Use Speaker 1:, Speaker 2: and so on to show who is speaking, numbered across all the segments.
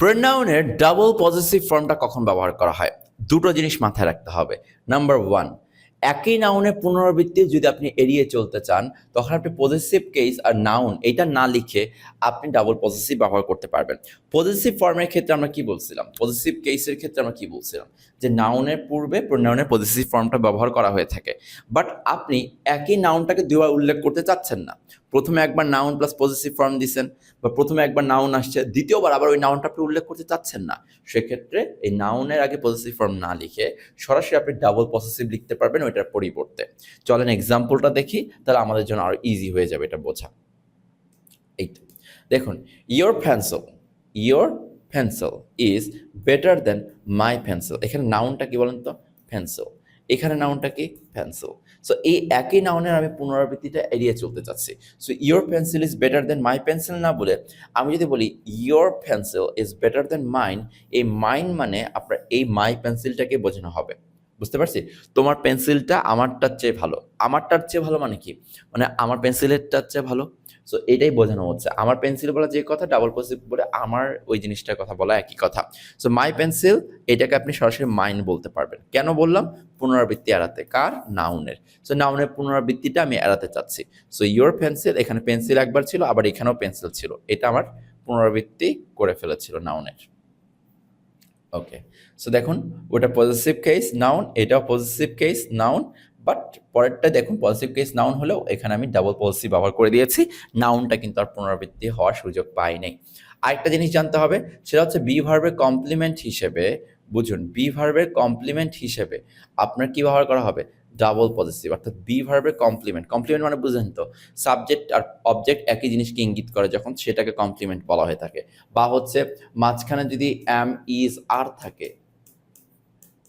Speaker 1: প্রোনাউনের double positive ফর্মটা কখন ব্যবহার করা হয়? দুটো জিনিস মাথায় রাখতে হবে। নাম্বার ওয়ান একই নাউনের পুনরাবৃত্তি যদি আপনি এড়িয়ে চলতে চান, তখন আপনি পজিটিভ কেস আর নাউন এটা না লিখে আপনি ডাবল পজিটিভ ব্যবহার করতে পারবেন। পজিটিভ ফর্মের ক্ষেত্রে আমরা কি বলছিলাম? পজিটিভ কেসের ক্ষেত্রে আমরা কি বলছিলাম? যে নাউনের পূর্বে প্রোনাউনের পজিটিভ ফর্মটা ব্যবহার করা হয়ে থাকে। বাট আপনি একই নাউনটাকে দুবার উল্লেখ করতে চাচ্ছেন না। প্রথমে একবার নাউন প্লাস পজিটিভ ফর্ম দিচ্ছেন বা প্রথমে একবার নাউন আসছে, দ্বিতীয়বার আবার ওই নাউনটা আপনি উল্লেখ করতে চাচ্ছেন না। সেক্ষেত্রে এই নাউনের আগে পজিটিভ ফর্ম না লিখে সরাসরি আপনি ডাবল পজিটিভ লিখতে পারবেন ওইটার পরিবর্তে। চলেন এক্সাম্পলটা দেখি, তাহলে আমাদের জন্য আরও ইজি হয়ে যাবে এটা বোঝা। এই। দেখুন your pencil your pencil is better than my pencil এখানে নাউনটা কি বলেন তো? পেন্সিল এখানে নাউনটা কি পেন্সিল সো এই একই নাউনের আমি পুনরাবৃত্তিটা এড়িয়ে চলতে চাচ্ছি। So your pencil is better than my pencil না বলে আমি যদি বলি your pencil is better than mine এই মাইন মানে আপনার এই মাই পেন্সিলটাকে বোঝানো হবে। বুঝতে পারছি? তোমার পেন্সিলটা আমারটার চেয়ে ভালো। আমারটার চেয়ে ভালো মানে কি? মানে আমার পেন্সিলেরটার চেয়ে ভালো? সো এটাই বোঝানো হচ্ছে। আমার পেন্সিল বলা যে কথা ডাবল পজিটিভ বলে আমার ওই জিনিসটার কথা বলা একই কথা। সো মাই পেন্সিল এটাকে আপনি সরাসরি মাইন বলতে পারবেন। কেন বললাম? পুনরাবৃত্তি এড়াতে। কার? নাউনের সো নাউনের পুনরাবৃত্তিটা আমি এড়াতে চাচ্ছি। সো ইয়োর পেন্সিল এখানে পেন্সিল একবার ছিল, আবার এখানেও পেন্সিল ছিল। এটা আমার পুনরাবৃত্তি করে ফেলেছিল নাউনের ওকে সো দেখুন, ওটা পজিটিভ কেস নাউন এটাও পজিটিভ কেস নাউন বাট পরেরটা দেখুন পজিটিভ কেস নাউন হলেও এখানে আমি ডাবল পজিটিভ ব্যবহার করে দিয়েছি। নাউনটা কিন্তু আর পুনরাবৃত্তি হওয়ার সুযোগ পাই নাই। আরেকটা জিনিস জানতে হবে, সেটা হচ্ছে বি ভার্বের কমপ্লিমেন্ট হিসেবে বুঝুন বি ভার্বের কমপ্লিমেন্ট হিসেবে আপনার কি ব্যবহার করা হবে? ডাবল পজিটিভ অর্থাৎ বি ভার্বের কমপ্লিমেন্ট কমপ্লিমেন্ট মানে বুঝেন তো সাবজেক্ট আর অবজেক্ট একই জিনিসকে ইঙ্গিত করে যখন সেটাকে কমপ্লিমেন্ট বলা হয়ে থাকে। বা হচ্ছে, মাঝখানে যদি এম ইজ আর থাকে,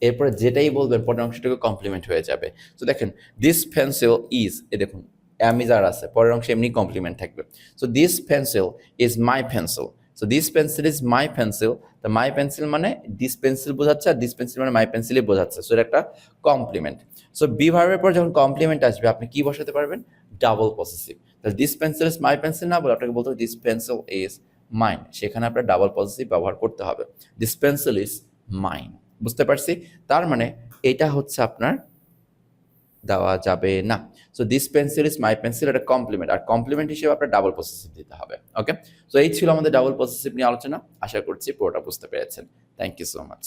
Speaker 1: এরপরে যেটাই বলবেন, পরের অংশটাকে কমপ্লিমেন্ট হয়ে যাবে। তো দেখেন দিস পেন্সিল ইজ এ দেখুন অ্যাম ইজ আর আছে, পরের অংশে এমনি কমপ্লিমেন্ট থাকবে। So this pencil is my pencil so this pencil is my pencil তো মাই পেন্সিল মানে দিস পেন্সিল বোঝাচ্ছে আর দিস পেন্সিল মানে মাই পেন্সিলই বোঝাচ্ছে। সো এটা একটা কমপ্লিমেন্ট সো বি ভার্বের পর যখন কমপ্লিমেন্ট আসবে, আপনি কি বসাতে পারবেন? ডাবল পজিটিভ তাহলে this pencil is my pencil না বলে আপনাকে বলতে হবে দিস পেন্সিল ইজ মাইন সেখানে আপনার ডাবল পজিটিভ ব্যবহার করতে হবে। দিস পেন্সিল ইজ মাইন বুঝতে পারছি? তার মানে এটা হচ্ছে আপনার দেওয়া যাবে না। So this pencil is my pencil এটা কমপ্লিমেন্ট আর কমপ্লিমেন্ট হিসেবে আপনার ডাবল পজিটিভ দিতে হবে ওকে সো এই ছিল আমাদের ডাবল পজিটিভ নিয়ে আলোচনা। আশা করছি পুরোটা বুঝতে পেরেছেন। Thank you so much